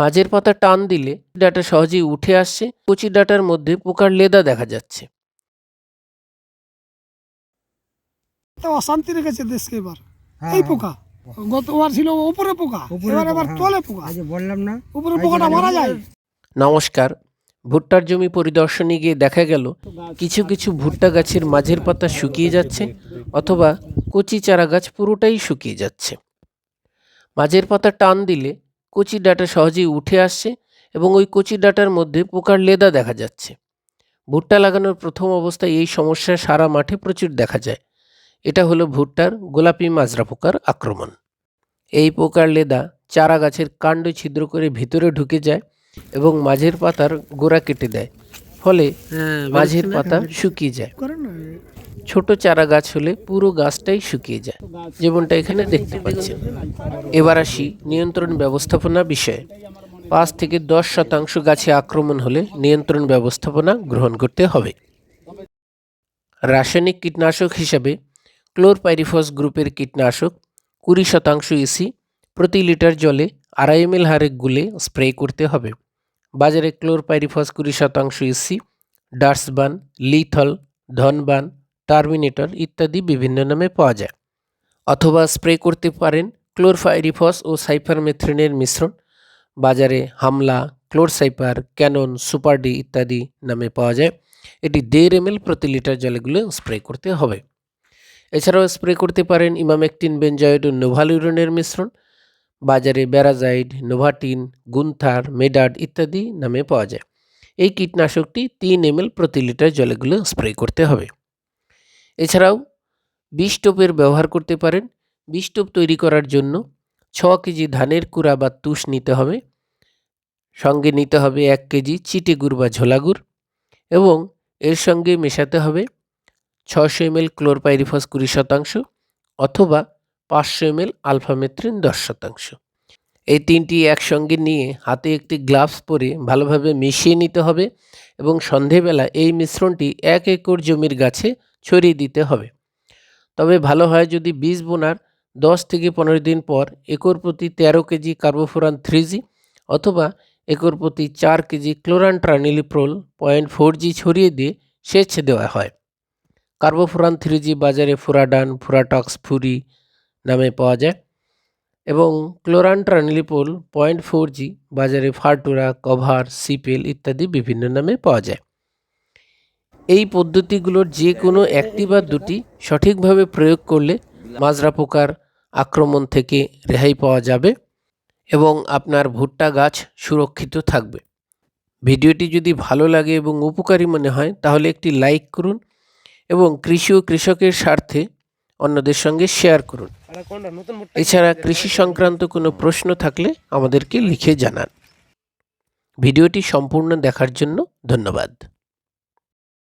মাঝের পাতা টান দিলে ডাটা সহজেই উঠে আসছে কচি ডাটার মধ্যে পোকার লেদা দেখা যাচ্ছে। অশান্তি রেখেছে দেশকে এবার। হ্যাঁ, এই পোকা। গতবার ছিল উপরে পোকা উপরে এবার আবার তলে পোকা। আজ বললাম না উপরে পোকাটা মারা যায়। নমস্কার। ভুট্টার জমি পরিদর্শনে গিয়ে দেখা গেল কিছু কিছু ভুট্টা গাছের মাঝের পাতা শুকিয়ে যাচ্ছে অথবা কচি চারা গাছ পুরোটাই শুকিয়ে যাচ্ছে। মাঝের পাতা টান দিলে কচি ডাটা সহজেই উঠে আসছে এবং ওই কচি ডাটার মধ্যে পোকার লেদা দেখা যাচ্ছে। ভুট্টা লাগানোর প্রথম অবস্থায় এই সমস্যা সারা মাঠে প্রচুর দেখা যায়। এটা হলো ভুট্টার গোলাপি মাজরা পোকার আক্রমণ। এই পোকার লেদা চারা গাছের কাণ্ড ছিদ্র করে ভিতরে ঢুকে যায় এবং মাঝের পাতার গোড়া কেটে দেয়। ফলে মাঝের পাতা শুকিয়ে যায়। ছোট চারা গাছ হলে পুরো গাছটাই শুকিয়ে যায়। যেমনটা এখানে দেখতে পাচ্ছেন। এবার আসি নিয়ন্ত্রণ ব্যবস্থাপনা বিষয়ে। পাঁচ থেকে দশ শতাংশ গাছে আক্রমণ হলে নিয়ন্ত্রণ ব্যবস্থাপনা গ্রহণ করতে হবে। রাসায়নিক কীটনাশক হিসাবে ক্লোরপাইরিফস গ্রুপের কীটনাশক কুড়ি শতাংশ ইসি প্রতি লিটার জলে আড়াই এম হারে গুলে স্প্রে করতে হবে। বাজারে ক্লোরপাইরিফস কুড়ি শতাংশ ইসি ডার্সবান লিথল, ধনবান টার্মিনেটর ইত্যাদি বিভিন্ন নামে পাওয়া যায়। অথবা স্প্রে করতে পারেন ক্লোরফাইরিফস ও সাইফারমেথ্রিনের মিশ্রণ। বাজারে হামলা ক্লোরসাইপার ক্যানন, সুপারডি ইত্যাদি নামে পাওয়া যায়। এটি দেড় এম প্রতি লিটার জলেগুলো স্প্রে করতে হবে। এছাড়াও স্প্রে করতে পারেন ইমামেকটিন বেনজয়েড ও নোভালিউরনের মিশ্রণ। বাজারে ব্যারাজাইড, নোভাটিন, গুন্থার মেডাড ইত্যাদি নামে পাওয়া যায়। এই কীটনাশকটি তিন এম প্রতি লিটার জলেগুলো স্প্রে করতে হবে। এছাড়াও বিষ টোপের ব্যবহার করতে পারেন। বিষ টোপ তৈরি করার জন্য ছ কেজি ধানের কুড়া বা তুষ নিতে হবে। সঙ্গে নিতে হবে এক কেজি চিটে গুড় বা ঝোলা গুড় এবং এর সঙ্গে মেশাতে হবে ছশো এম এল ক্লোরপাইরিফস কুড়ি শতাংশ অথবা পাঁচশো এম এল আলফামেথ্রিন দশ শতাংশ। এই তিনটি একসঙ্গে নিয়ে হাতে একটি গ্লাভস পরে ভালোভাবে মিশিয়ে নিতে হবে এবং সন্ধেবেলা এই মিশ্রণটি এক একর জমির গাছে ছড়িয়ে দিতে হবে। তবে ভালো হয় যদি বীজ বোনার দশ থেকে পনেরো দিন পর একর প্রতি তেরো কেজি কার্বোফোরান থ্রি জি অথবা একর প্রতি চার KG chlorantraniliprole point four G ছড়িয়ে দিয়ে সেচ দেওয়া হয়। কার্বোফোরান থ্রি জি বাজারে ফুরাডান, ফুরাটক্স, ফুরি নামে পাওয়া যায় এবং ক্লোরান ট্রানিলিপোল পয়েন্ট ফোর জি বাজারে ফার্টুরা, কভার, সিপেল ইত্যাদি বিভিন্ন নামে পাওয়া যায়। এই পদ্ধতিগুলোর যে কোনো একটি বা দুটি সঠিকভাবে প্রয়োগ করলে মাজরা পোকার আক্রমণ থেকে রেহাই পাওয়া যাবে এবং আপনার ভুট্টা গাছ সুরক্ষিত থাকবে। ভিডিওটি যদি ভালো লাগে এবং উপকারী মনে হয়, তাহলে একটি লাইক করুন এবং কৃষি ও কৃষকের স্বার্থে অন্যদের সঙ্গে শেয়ার করুন। এছাড়া কৃষি সংক্রান্ত কোনো প্রশ্ন থাকলে আমাদেরকে লিখে জানান। ভিডিওটি সম্পূর্ণ দেখার জন্য ধন্যবাদ।